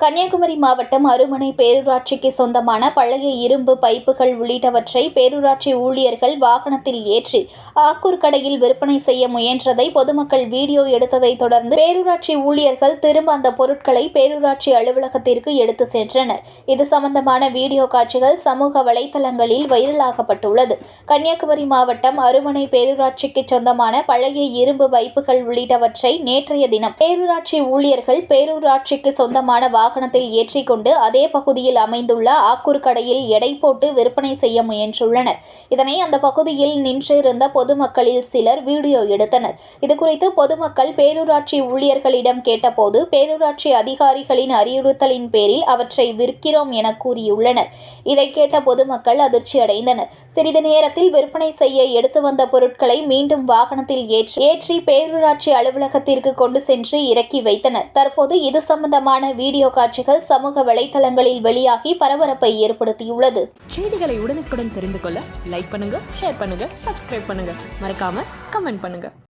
கன்னியாகுமரி மாவட்டம் அருமனை பேரூராட்சிக்கு சொந்தமான பழைய இரும்பு பைப்புகள் உள்ளிட்டவற்றை பேரூராட்சி ஊழியர்கள் வாகனத்தில் ஏற்றி ஆக்கூர் கடையில் விற்பனை செய்ய முயன்றதை பொதுமக்கள் வீடியோ எடுத்ததை தொடர்ந்து பேரூராட்சி ஊழியர்கள் திரும்ப அந்த பொருட்களை பேரூராட்சி அலுவலகத்திற்கு எடுத்து சென்றனர். இது சம்பந்தமான வீடியோ காட்சிகள் சமூக வலைதளங்களில் வைரலாகப்பட்டுள்ளது. கன்னியாகுமரி மாவட்டம் அருமனை பேரூராட்சிக்கு சொந்தமான பழைய இரும்பு பைப்புகள் உள்ளிட்டவற்றை நேற்றைய தினம் பேரூராட்சி ஊழியர்கள் பேரூராட்சிக்கு சொந்தமான வாகனத்தில் ஏற்றிக்கொண்டு அதே பகுதியில் அமைந்துள்ள ஆக்கூர் கடையில் எடை போட்டு விற்பனை செய்ய முயன்றுள்ளனர். இதனை அந்த பகுதியில் நின்றிருந்த பொதுமக்களில் சிலர் வீடியோ எடுத்தனர். இதுகுறித்து பொதுமக்கள் பேரூராட்சி ஊழியர்களிடம் கேட்டபோது பேரூராட்சி அதிகாரிகளின் அறிவுறுத்தலின் பேரில் அவற்றை விற்கிறோம் என கூறியுள்ளனர். இதை கேட்ட பொதுமக்கள் அதிர்ச்சி அடைந்தனர். சிறிது நேரத்தில் விற்பனை செய்ய எடுத்து வந்த பொருட்களை மீண்டும் வாகனத்தில் ஏற்றி ஏற்றி பேரூராட்சி அலுவலகத்திற்கு கொண்டு சென்று இறக்கி வைத்தனர். தற்போது இது சம்பந்தமான வீடியோ காட்சிகள் சமூக வலைதளங்களில் வெளியாகி பரபரப்பை ஏற்படுத்தியுள்ளது. செய்திகளை உடனுக்குடன் தெரிந்து கொள்ள லைக் பண்ணுங்க ஷேர் பண்ணுங்க சப்ஸ்கிரைப் பண்ணுங்க. மறக்காம கமெண்ட் பண்ணுங்க.